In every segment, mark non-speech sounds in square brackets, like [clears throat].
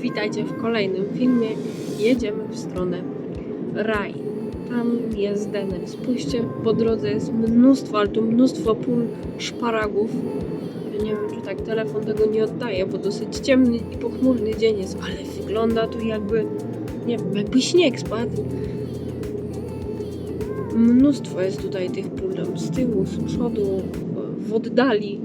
Witajcie w kolejnym filmie. Jedziemy w stronę Raj. Tam jest Dener. Spójrzcie, po drodze jest mnóstwo, ale tu mnóstwo pól szparagów. Ja nie wiem, czy tak telefon tego nie oddaje, bo dosyć ciemny i pochmurny dzień jest, ale wygląda tu jakby, nie wiem, jakby śnieg spadł. Mnóstwo jest tutaj tych pól, z tyłu, z przodu, w oddali.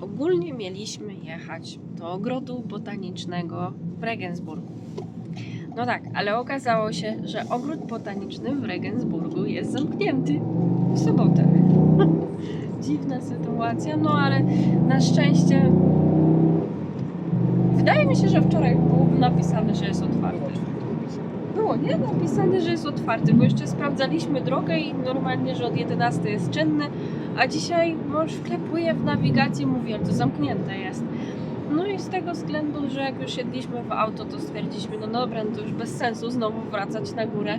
Ogólnie mieliśmy jechać do ogrodu botanicznego w Regensburgu. No tak, ale okazało się, że ogród botaniczny w Regensburgu jest zamknięty w sobotę. [laughs] Dziwna sytuacja, no ale na szczęście wydaje mi się, że wczoraj było napisane, że jest otwarty. Było, nie? Napisane, że jest otwarty, bo jeszcze sprawdzaliśmy drogę i normalnie, że od 11 jest czynny, a dzisiaj mąż wklepuje w nawigacji, mówi, ale to zamknięte jest. No i z tego względu, że jak już siedliśmy w auto, to stwierdziliśmy, no dobra, no to już bez sensu znowu wracać na górę.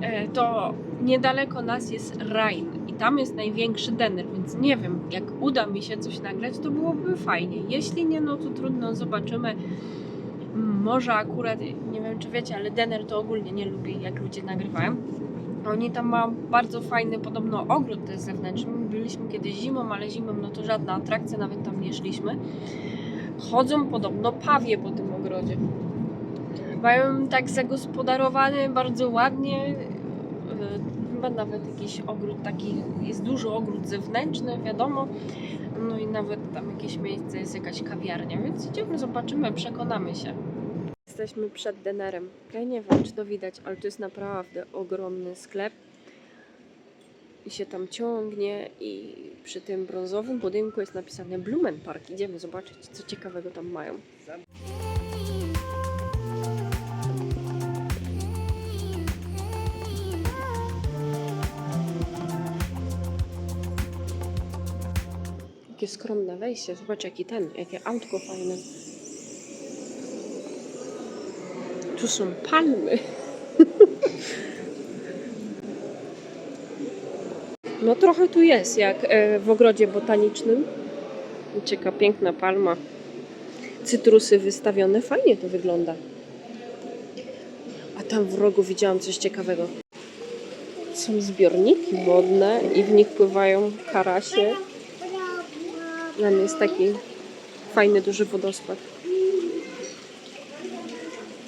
E, To niedaleko nas jest Rhein i tam jest największy dener, więc nie wiem, jak uda mi się coś nagrać, to byłoby fajnie. Jeśli nie, no to trudno, zobaczymy. Może akurat, nie wiem czy wiecie, ale dener to ogólnie nie lubi, jak ludzie nagrywają. Oni tam mają bardzo fajny podobno ogród też zewnętrzny. Byliśmy kiedyś zimą, ale zimą no to żadna atrakcja, nawet tam nie szliśmy. Chodzą podobno pawie po tym ogrodzie. Mają tak zagospodarowany bardzo ładnie. yy, Chyba nawet jakiś ogród taki, jest duży ogród zewnętrzny, wiadomo. No i nawet tam jakieś miejsce jest jakaś kawiarnia, więc idziemy, zobaczymy, przekonamy się. Jesteśmy przed denerem. Ja nie wiem, czy to widać, ale to jest naprawdę ogromny sklep. I się tam ciągnie i przy tym brązowym budynku jest napisane Blumenpark. Idziemy zobaczyć, co ciekawego tam mają. Jakie skromne wejście. Zobacz, jaki ten, jakie autko fajne. Tu są palmy. [laughs] No trochę tu jest, jak e, w ogrodzie botanicznym. Cieka piękna palma. Cytrusy wystawione, fajnie to wygląda. A tam w rogu widziałam coś ciekawego. Są zbiorniki wodne i w nich pływają karasie. Tam jest taki fajny, duży wodospad.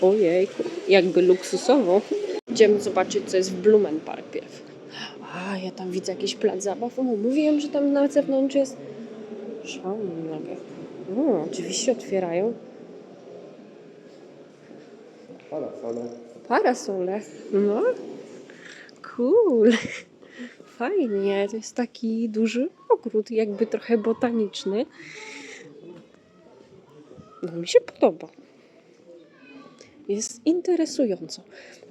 Ojejku, jakby luksusowo. Idziemy zobaczyć, co jest w Blumenpark pierw. A, ja tam widzę jakiś plac zabaw. O, mówiłem, że tam na zewnątrz jest... Szalone. O, oczywiście otwierają. Parafale. Parasole. No. Cool. Fajnie. To jest taki duży ogród, jakby trochę botaniczny. No mi się podoba. Jest interesująco.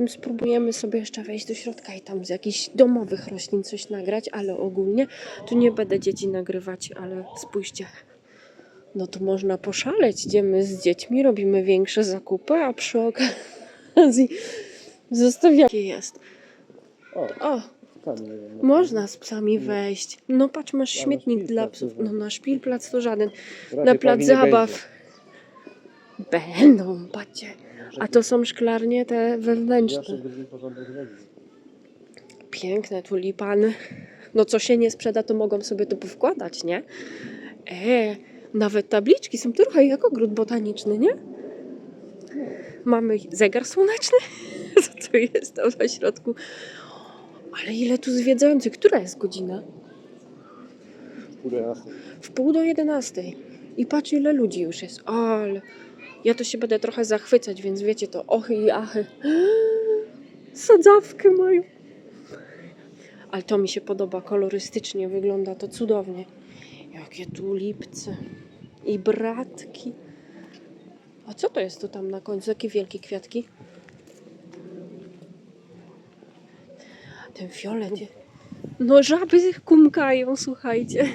Spróbujemy sobie jeszcze wejść do środka i tam z jakichś domowych roślin coś nagrać, ale ogólnie tu nie będę dzieci nagrywać, ale spójrzcie. No to można poszaleć. Idziemy z dziećmi, robimy większe zakupy, a przy okazji [laughs] zostawiamy. Jest. O, można z psami wejść. No patrz, masz śmietnik dla psów. No na szpilplac to żaden. Na plac zabaw. Będą, patrzcie. A to są szklarnie te wewnętrzne. Piękne tulipany. No co się nie sprzeda, to mogą sobie tu powkładać, nie? E, nawet tabliczki są trochę jak ogród botaniczny, nie? Mamy zegar słoneczny. [laughs] Co to jest tam na środku? Ale ile tu zwiedzających? Która jest godzina? W pół do jedenastej. I patrz ile ludzi już jest. Ale ja to się będę trochę zachwycać, więc wiecie to ochy i achy. [gasps] Sadzawkę mają. Ale to mi się podoba, kolorystycznie wygląda to cudownie. Jakie tulipce i bratki. A co to jest tu tam na końcu? Jakie wielkie kwiatki? Ten fiolet. No żaby kumkają, słuchajcie.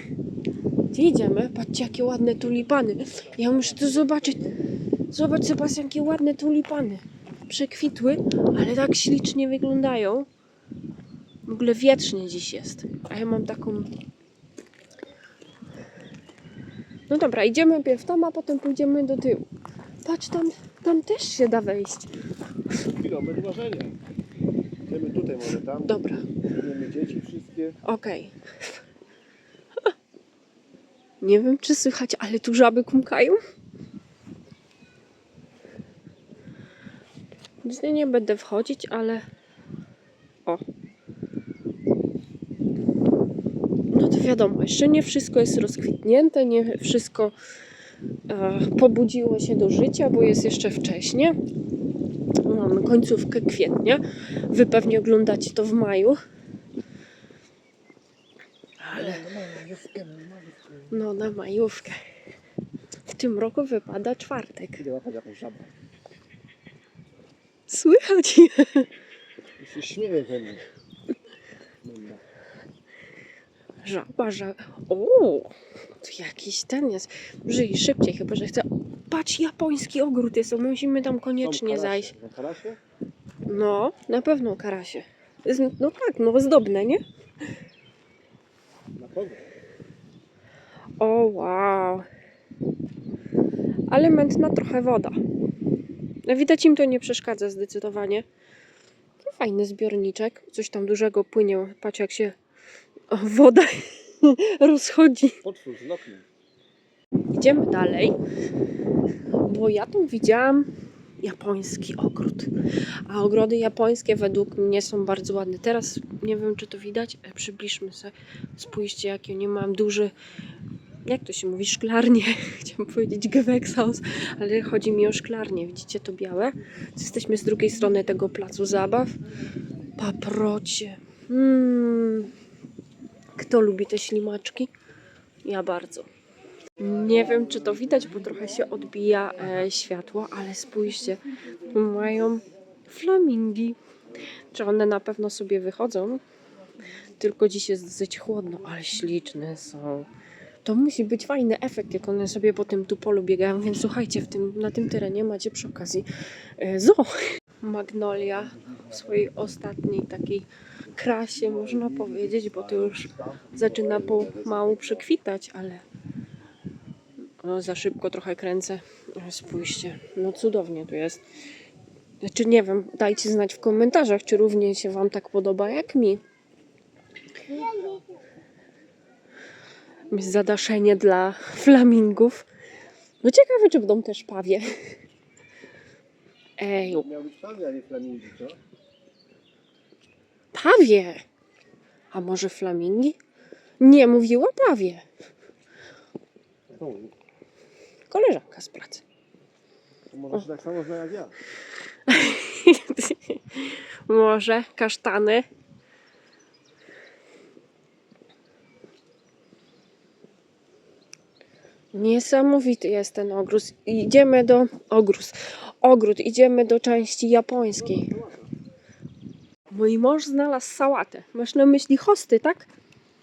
Gdzie idziemy? Patrzcie, jakie ładne tulipany. Ja muszę tu zobaczyć. Zobacz, Sebastian, jakie ładne tulipany. Przekwitły, ale tak ślicznie wyglądają. W ogóle wietrznie dziś jest. A ja mam taką. No dobra, idziemy pierw tam, a potem pójdziemy do tyłu. Patrz, tam, tam też się da wejść. Kilometr ważenia. Idziemy tutaj może tam. Dobra, Weźmiemy dzieci wszystkie. okej. [laughs] Nie wiem, czy słychać, ale tu żaby kumkają. Nic nie będę wchodzić, ale. O. No to wiadomo, jeszcze nie wszystko jest rozkwitnięte, nie wszystko e, pobudziło się do życia, bo jest jeszcze wcześnie. Mamy końcówkę kwietnia. Wy pewnie oglądacie to w maju. Ale no na majówkę. W tym roku wypada czwartek. Jakąś. Słychać? I się śmieje ze mnie. Dobra. Żaba, żaba. O, tu jakiś ten jest. Żyj szybciej, chyba że chce. Patrz, japoński ogród jest. Musimy tam Są koniecznie karasie. zajść. Na karasie? No, na pewno karasie. No tak, no zdobne, nie? Na kogo? O, wow. Ale mętna trochę woda. No, Widać im to nie przeszkadza zdecydowanie. No, Fajny zbiorniczek. Coś tam dużego płynie. Patrz jak się woda [laughs] rozchodzi. Otwórz. Idziemy dalej, bo ja tam widziałam japoński ogród. A ogrody japońskie według mnie są bardzo ładne. Teraz nie wiem, czy to widać. Przybliżmy sobie. Spójrzcie, jaki oni mają duży. Jak to się mówi? Szklarnie. [laughs] Chciałam powiedzieć Gewächshaus, ale chodzi mi o szklarnię. Widzicie to białe? Jesteśmy z drugiej strony tego placu zabaw. Paprocie. Mm. Kto lubi te ślimaczki? Ja bardzo. Nie wiem, czy to widać, bo trochę się odbija e, światło, ale spójrzcie, mają flamingi. Czy one na pewno sobie wychodzą? Tylko dziś jest dosyć chłodno, ale śliczne są. To musi być fajny efekt, jak one sobie po tym tu polu biegają, więc słuchajcie, w tym, na tym terenie macie przy okazji e, zoo. [laughs] Magnolia w swojej ostatniej takiej krasie, można powiedzieć, bo to już zaczyna pomału przekwitać, ale no, za szybko trochę kręcę. Spójrzcie, no cudownie tu jest. Znaczy nie wiem, dajcie znać w komentarzach, czy równie się Wam tak podoba jak mi. Zadaszenie dla flamingów. No ciekawe, czy będą też pawie. Ej, Miał być pawie, a nie flamingi, co? pawie! A może flamingi? Nie, mówiła pawie. Koleżanka z pracy. to może się tak samo zna jak ja. [laughs] Może kasztany. Niesamowity jest ten ogród. Idziemy do ogród. Ogród. Idziemy do części japońskiej. Mój mąż znalazł sałatę. Masz na myśli hosty, tak?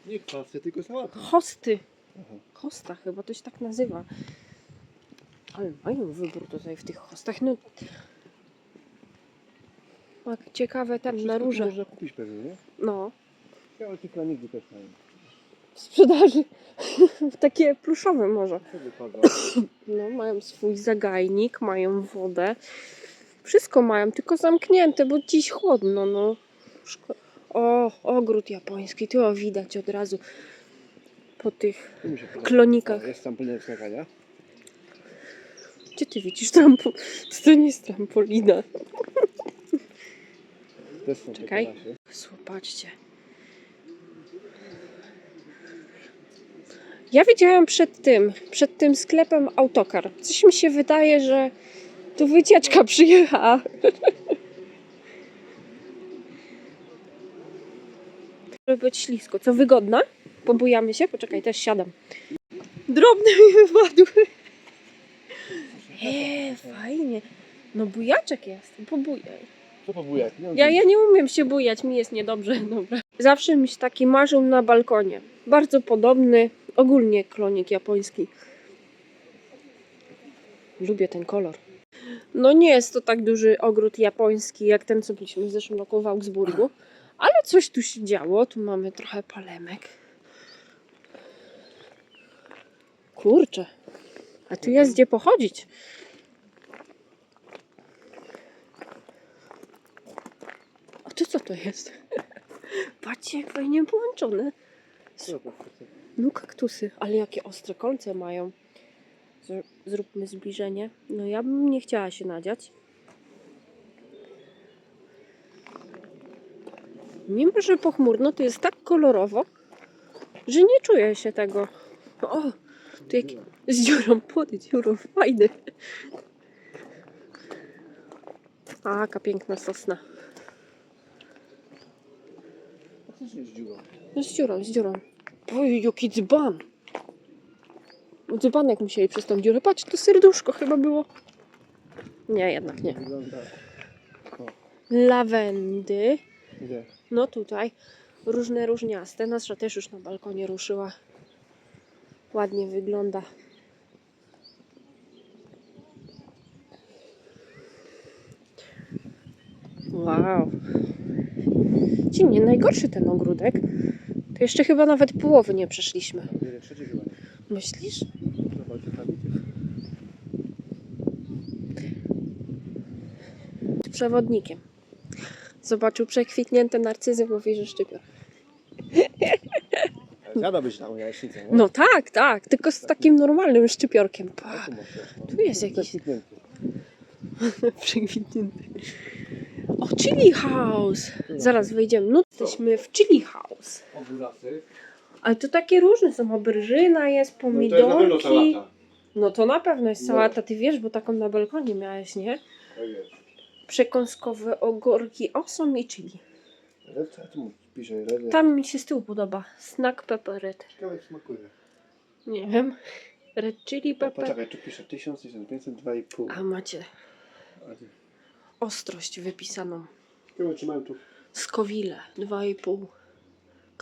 Nie kwasy, tylko sałatę. Hosty. Aha. Hosta chyba to się tak nazywa. Ale mają wybór tutaj w tych hostach. No. Jak ciekawe tam na róże. Można kupić pewnie, nie? No. Ja te flamingi też mają. W sprzedaży. [laughs] Takie pluszowe może. No, mają swój zagajnik, mają wodę. Wszystko mają, tylko zamknięte, bo dziś chłodno, no. O, ogród japoński, tu o, widać od razu po tych... Klonikach. Jest trampolina do skakania. Gdzie ty widzisz trampo... To, [laughs] to nie jest trampolina. Czekaj. te karasie. Zobaczcie. Ja widziałam przed tym, przed tym sklepem autokar. Coś mi się wydaje, że tu wycieczka [laughs] przyjechała. Żeby być ślisko. Co wygodna? Pobujamy się? Poczekaj, też siadam. Drobne mi wypadły. Eee, fajnie. No bujaczek jest. Pobujaj. Co? Nie mam Ja, ja nie umiem się bujać, mi jest niedobrze. Dobra. Zawsze mi się taki marzył na balkonie. Bardzo podobny, ogólnie klonik japoński. Lubię ten kolor. No nie jest to tak duży ogród japoński jak ten, co byliśmy w zeszłym roku w Augsburgu, ale coś tu się działo. Tu mamy trochę palemek. Kurczę. A tu jest gdzie pochodzić. A tu co to jest? [laughs] Patrzcie, jak fajnie połączone. To? No kaktusy, ale jakie ostre kolce mają. Zr- Zróbmy zbliżenie. No ja bym nie chciała się nadziać. Mimo, że pochmurno, to jest tak kolorowo, że nie czuję się tego. O, tu jak z dziurą, pod dziurą, fajny. A, jaka piękna sosna. A co się zdziło? No z dziurą, z dziurą. Oj, jaki dzban. Dzbanek musieli przez tą dziurę. Patrz, to serduszko chyba było. Nie, jednak nie. Lawendy. Gdzie? No tutaj. Różne różniaste. Nasza też już na balkonie ruszyła. Ładnie wygląda. Wow. Ci nie najgorszy ten ogródek. To jeszcze chyba nawet połowy nie przeszliśmy. Nie, chyba nie. Myślisz? Zobaczcie, tam idzie. Z przewodnikiem. Zobaczył przekwitnięte narcyzy, mówi, że szczypior. Zjadałbyś tam jajecznicę, nie? No tak, tak, tylko z takim normalnym szczypiorkiem. Pa, tu jest jakiś Zakwitnięty. [laughs] przekwitnięty. O, Chili House! Zaraz wejdziemy. No, jesteśmy w Chili House. Ogórasy. Ale to takie różne są. Obrzyna jest, No to jest na pewno pomidorki. sałata. No to na pewno jest No. sałata. Ty wiesz, bo taką na balkonie miałeś, nie? Tak jest. Przekąskowe ogórki. O, są i chili. Ale co tu pisze? Red. Tam mi się z tyłu podoba. Snack pepper red. Ciekawe jak smakuje. Nie wiem. Red chili O, pepper. poczekaj, tu pisze 1500, 2,5. A macie ostrość wypisaną. Ciekawe czy mają tu Skowile 2,5.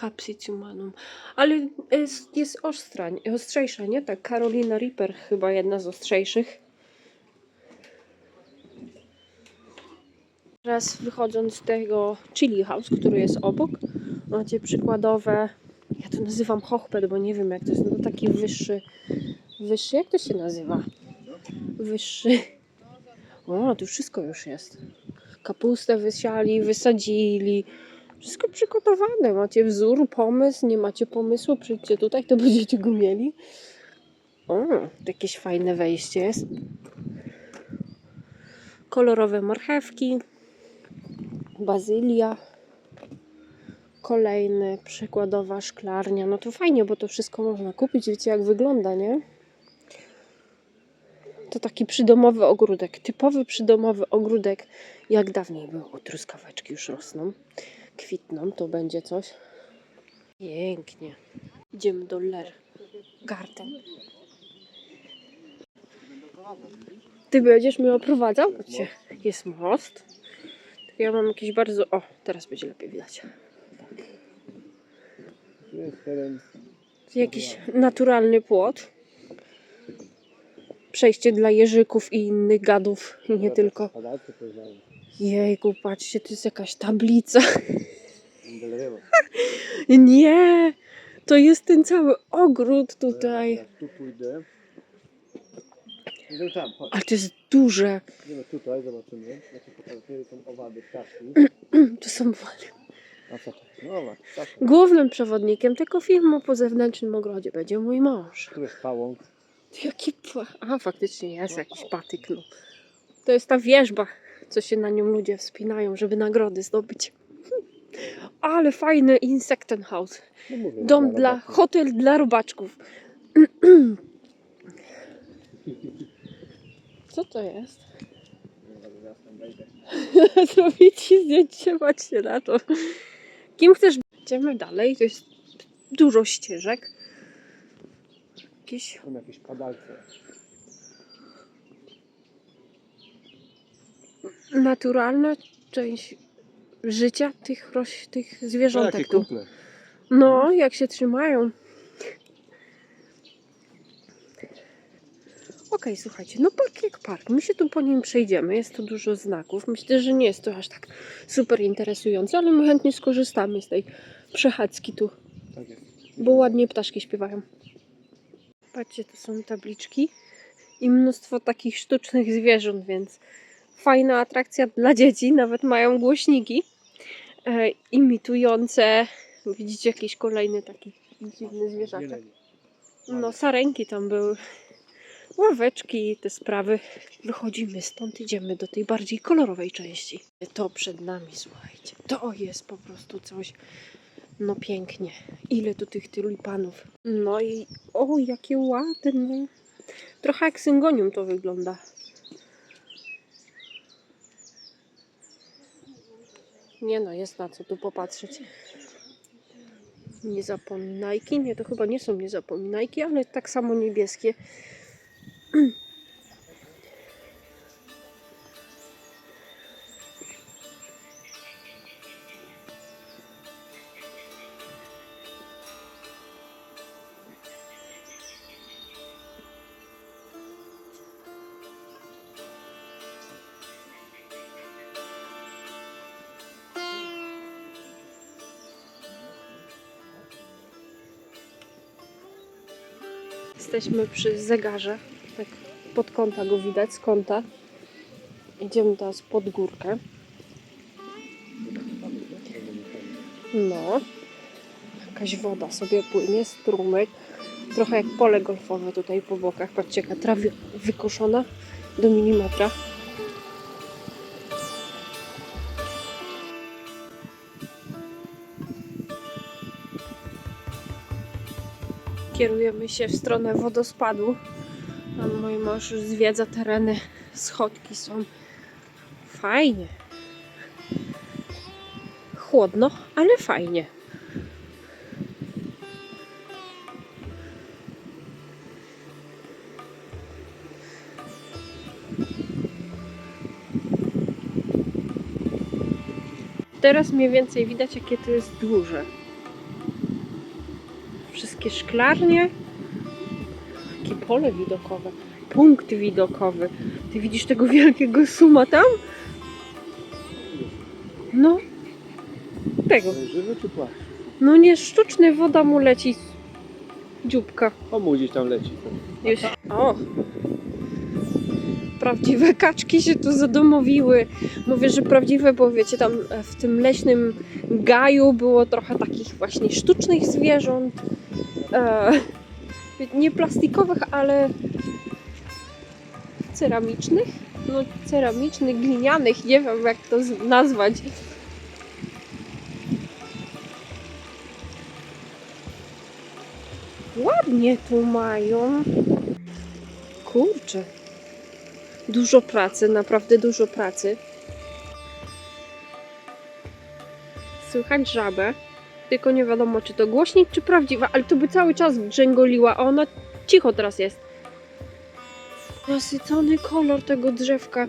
Capsicummanum. Ale jest, jest ostra, ostrzejsza, nie? Tak, Carolina Reaper chyba jedna z ostrzejszych. Teraz wychodząc z tego chili house, który jest obok, macie przykładowe, ja to nazywam hochpet, bo nie wiem jak to jest, no taki wyższy, wyższy, jak to się nazywa? Wyższy. O, tu wszystko już jest. Kapustę wysiali, wysadzili. Wszystko przygotowane. Macie wzór, pomysł, nie macie pomysłu, przyjdźcie tutaj, to [laughs] będziecie go mieli. O, jakieś fajne wejście jest. Kolorowe marchewki. Bazylia. Kolejny, przykładowa szklarnia. No to fajnie, bo to wszystko można kupić. Wiecie jak wygląda, nie? To taki przydomowy ogródek. Typowy przydomowy ogródek. Jak dawniej było. Truskaweczki już rosną. Kwitną, to będzie coś. Pięknie. Idziemy do Ler Garten. Ty będziesz mnie oprowadzał? Gdzie jest most? Ja mam jakiś bardzo... O, teraz będzie lepiej widać. Jest. Jakiś naturalny płot. Przejście dla jeżyków i innych gadów. I nie tylko. Jejku, patrzcie, to jest jakaś tablica. [laughs] Nie! To jest ten cały ogród tutaj. Tu pójdę. Ale to jest duże. Idziemy tutaj, zobaczymy. Są owady. [clears throat] To są to? No. Głównym przewodnikiem tego filmu po zewnętrznym ogrodzie będzie mój mąż. Tu jest pałąk. Jaki. A, faktycznie jest jakiś patyk. No. To jest ta wieżba, co się na nią ludzie wspinają, żeby nagrody zdobyć. [laughs] Ale fajny Insecten House. No mówię, Dom na dla, hotel dla robaczków. [clears throat] Co to jest? [laughs] Zrobić ci zdjęcie, patrzcie na to. Kim chcesz? Idziemy dalej, to jest dużo ścieżek. Jakieś Są jakieś padalce. naturalna część życia tych, roś, tych zwierzątek No, tu. kumple. No, jak się trzymają. Okej, słuchajcie, no park jak park. My się tu po nim przejdziemy. Jest tu dużo znaków. Myślę, że nie jest to aż tak super interesujące, ale my chętnie skorzystamy z tej przechadzki tu, Tak jest. bo ładnie ptaszki śpiewają. Patrzcie, to są tabliczki i mnóstwo takich sztucznych zwierząt, więc fajna atrakcja dla dzieci. Nawet mają głośniki e, imitujące, widzicie, jakiś kolejny taki dziwny zwierzaczek. No, sarenki tam były. Ławeczki i te sprawy. Wychodzimy stąd, idziemy do tej bardziej kolorowej części. To przed nami, słuchajcie. To jest po prostu coś. No pięknie. Ile tu tych tulipanów. No i o, jakie ładne. Trochę jak syngonium to wygląda. Nie no, jest na co tu popatrzeć. Niezapominajki. Nie, to chyba nie są niezapominajki, ale tak samo niebieskie. [clears throat] Jesteśmy przy zegarze. Tak pod kąta go widać, z kąta. Idziemy teraz pod górkę. No. Jakaś woda sobie płynie, strumyk. Trochę jak pole golfowe tutaj po bokach. Patrzcie, jaka trawa wykoszona do milimetra. Kierujemy się w stronę wodospadu. Tam mój mąż już zwiedza tereny. Schodki są fajnie. Chłodno, ale fajnie. Teraz mniej więcej widać, jakie to jest duże. Wszystkie szklarnie. Jakie pole widokowe. Punkt widokowy. Ty widzisz tego wielkiego suma tam? No. Tego. Żywy czy płaszcz? No nie sztuczny, woda mu leci z dzióbka. O, mu gdzieś tam leci. Już. O! Prawdziwe kaczki się tu zadomowiły. Mówię, że prawdziwe, bo wiecie, tam w tym leśnym gaju było trochę takich właśnie sztucznych zwierząt. E, nie plastikowych, ale ceramicznych. No, ceramicznych, glinianych, nie wiem jak to nazwać. Ładnie tu mają. Kurczę. Dużo pracy, naprawdę dużo pracy. Słychać żabę. Tylko nie wiadomo, czy to głośnik, czy prawdziwa, ale to by cały czas drzęgoliła, a ona cicho teraz jest. Nasycony kolor tego drzewka.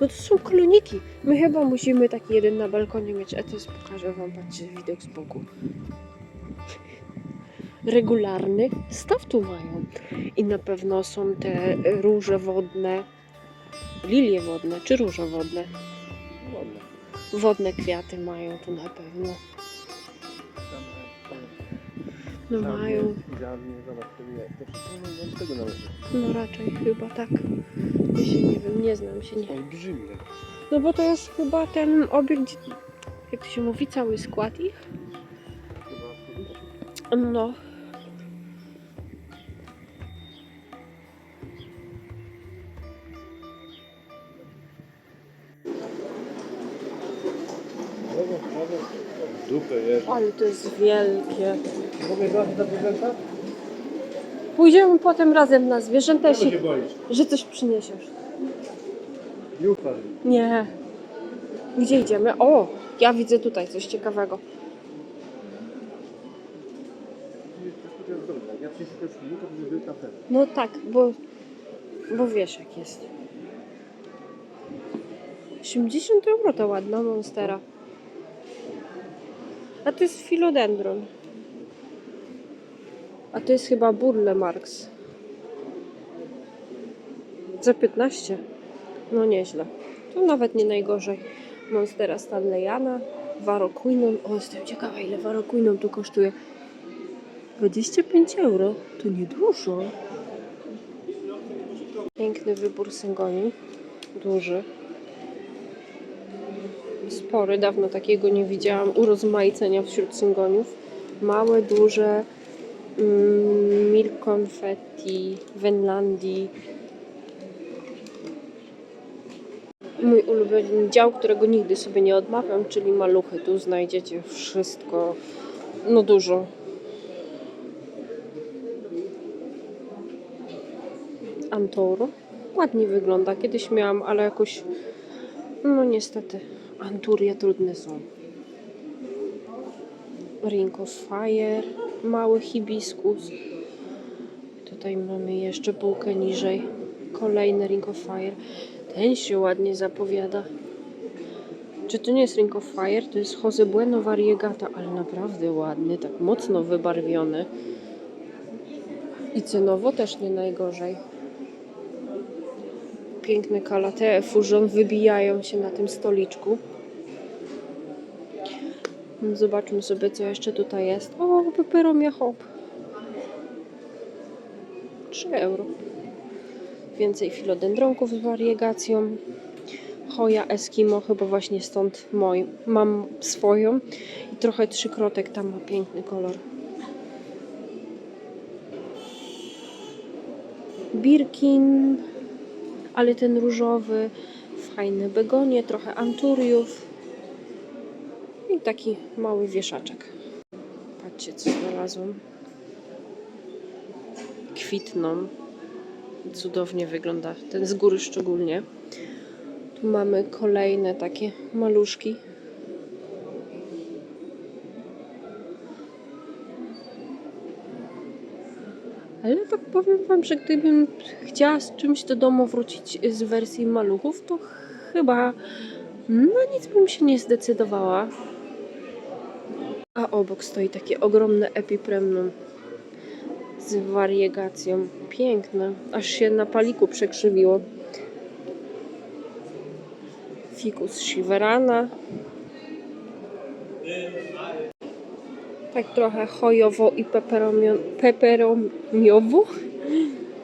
No to są kloniki. My chyba musimy taki jeden na balkonie mieć. A to jest, pokażę wam, patrzcie, widok z boku. Regularny staw tu mają. I na pewno są te róże wodne, lilie wodne czy róże wodne. Ładne. Wodne kwiaty mają tu na pewno. No Tam mają, jest Idealnie, zobacz. To wszystko tego należy. no raczej chyba tak. Ja się nie wiem, nie znam się. Nie. Olbrzymie. No bo to jest chyba ten obiekt, jak to się mówi, cały skład ich. Chyba No, Dupę ale to jest wielkie. Mogę zobaczyć na prezenta? Pójdziemy potem razem na zwierzęta, Czego się boisz? że coś przyniesiesz. Nie. Nie. Gdzie idziemy? O, ja widzę tutaj coś ciekawego. Ja przyjdę. No tak, bo, bo wiesz jak jest. 80 euro to ładna monstera. A to jest philodendron. A to jest chyba Burle Marx. Za 15? No nieźle. To nawet nie najgorzej. Monstera Stanleyana, Varoquinum. O, jestem ciekawa, ile Varoquinum tu kosztuje. 25 euro. To niedużo. Piękny wybór syngoni. Duży. Spory. Dawno takiego nie widziałam. Urozmaicenia wśród syngoniów. Małe, duże. Mm, milk confetti, Wenlandii. Mój ulubiony dział, którego nigdy sobie nie odmawiam, czyli maluchy. Tu znajdziecie wszystko, no dużo. Antoro. Ładnie wygląda. Kiedyś miałam, ale jakoś, no niestety, Anturie trudne są. Ring of Fire, mały hibiskus. Tutaj mamy jeszcze półkę niżej. Kolejny Ring of Fire. Ten się ładnie zapowiada. Czy to nie jest Ring of Fire? To jest Jose Bueno Variegata, ale naprawdę ładny, tak mocno wybarwiony. I cenowo też nie najgorzej. Piękne kalate Fusion wybijają się na tym stoliczku. Zobaczmy sobie, co jeszcze tutaj jest. O, peperomia hop. 3 euro. Więcej filodendronków z wariegacją. Hoja Eskimo, chyba właśnie stąd moj. Mam swoją. I trochę trzykrotek, tam ma piękny kolor. Birkin, ale ten różowy. Fajne begonie, trochę anturiów. I taki mały wieszaczek. Patrzcie, co znalazłam. Kwitną. Cudownie wygląda. Ten z góry szczególnie. Tu mamy kolejne takie maluszki. Ale tak powiem Wam, że gdybym chciała z czymś do domu wrócić z wersji maluchów, to chyba no nic bym się nie zdecydowała. A obok stoi takie ogromne epipremnum z wariegacją. Piękne. Aż się na paliku przekrzywiło. Ficus shiverana. Tak trochę chojowo i peperomio- peperomiowo.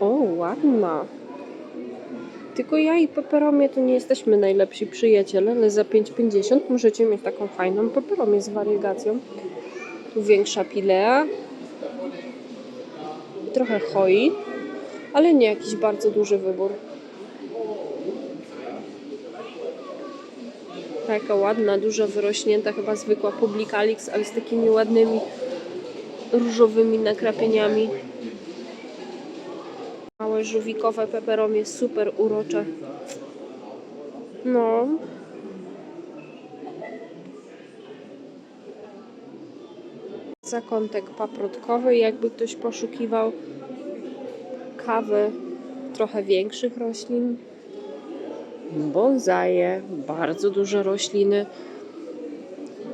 O, ładna. Tylko ja i peperomie to nie jesteśmy najlepsi przyjaciele, ale za 5,50 możecie mieć taką fajną peperomię z wariegacją. Tu większa pilea. Trochę choi, ale nie jakiś bardzo duży wybór. Taka ładna, duża, wyrośnięta, chyba zwykła Publicalix, ale z takimi ładnymi różowymi nakrapieniami. Małe żółwikowe peperomie, super urocze. No. Zakątek paprotkowy, jakby ktoś poszukiwał kawy trochę większych roślin. Bonsaje, bardzo duże rośliny.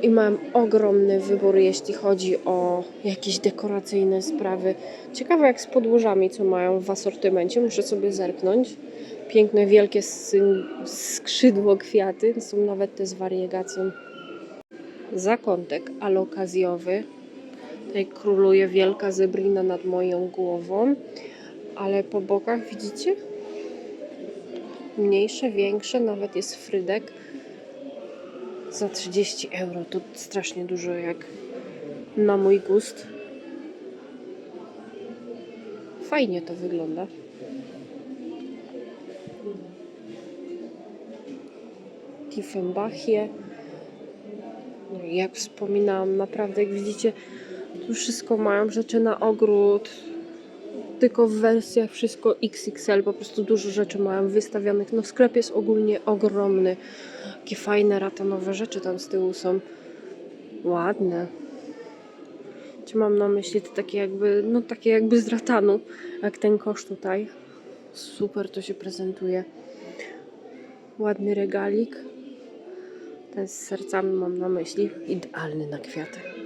I mam ogromny wybór, jeśli chodzi o jakieś dekoracyjne sprawy. Ciekawe jak z podłożami, co mają w asortymencie. Muszę sobie zerknąć. Piękne, wielkie skrzydło kwiaty. Są nawet te z wariegacją. Zakątek alokazjowy. Tutaj króluje wielka zebrina nad moją głową. Ale po bokach widzicie? Mniejsze, większe, nawet jest frydek za 30 euro. To strasznie dużo jak na mój gust. Fajnie to wygląda. Tiefenbachie. No jak wspominałam, naprawdę jak widzicie, tu wszystko mają rzeczy na ogród. Tylko w wersjach wszystko XXL, po prostu dużo rzeczy mają wystawionych. No sklep jest ogólnie ogromny. Jakie fajne ratanowe rzeczy tam z tyłu są. Ładne. Czy mam na myśli to takie jakby, no takie jakby z ratanu, jak ten kosz tutaj. Super to się prezentuje. Ładny regalik. Ten z sercami mam na myśli. Idealny na kwiaty.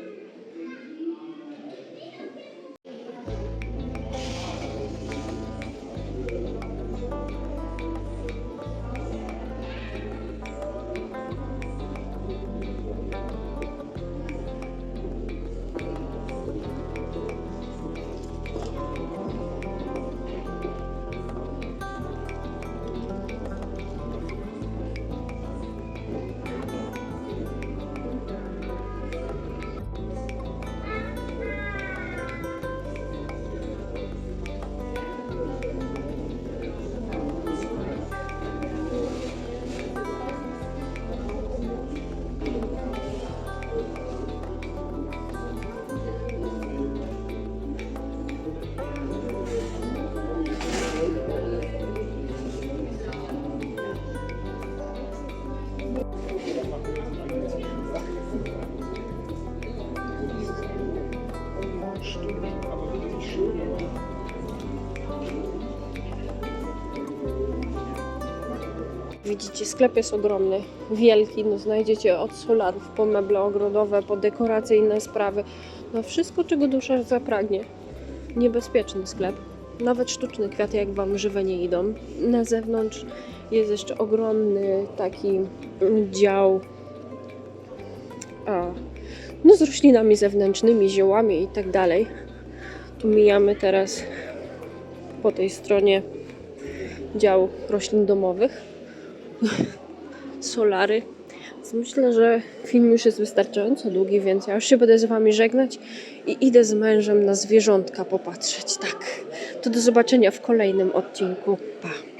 Widzicie, sklep jest ogromny, wielki, no znajdziecie od solarów po meble ogrodowe, po dekoracyjne sprawy, no wszystko czego dusza zapragnie. Niebezpieczny sklep. Nawet sztuczne kwiaty jak Wam żywe nie idą. Na zewnątrz jest jeszcze ogromny taki dział a, no z roślinami zewnętrznymi, ziołami i tak dalej. Tu mijamy teraz po tej stronie dział roślin domowych, [laughs] solary. Myślę, że film już jest wystarczająco długi, więc ja już się będę z Wami żegnać i idę z mężem na zwierzątka popatrzeć. Tak. To do zobaczenia w kolejnym odcinku. Pa!